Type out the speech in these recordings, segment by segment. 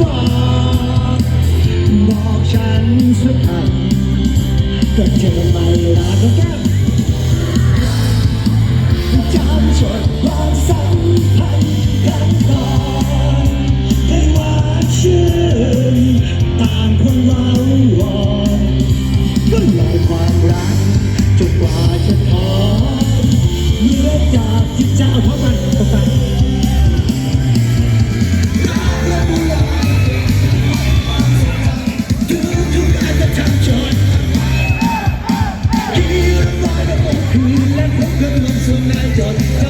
บอกบอกฉันสักคำก็เจอไม่รักกันจำชดบางสัมพันธ์กันก่อนให้ว่าชื่นต่างคนเราอกก็ลอยความรักจนกว่าจะถอเมื่อจากจิตใจเพราะมันต่าง done.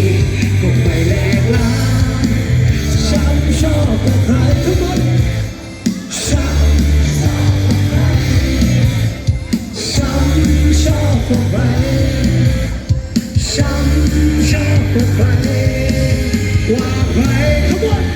กับฉันชอบไปว่าใครขบวน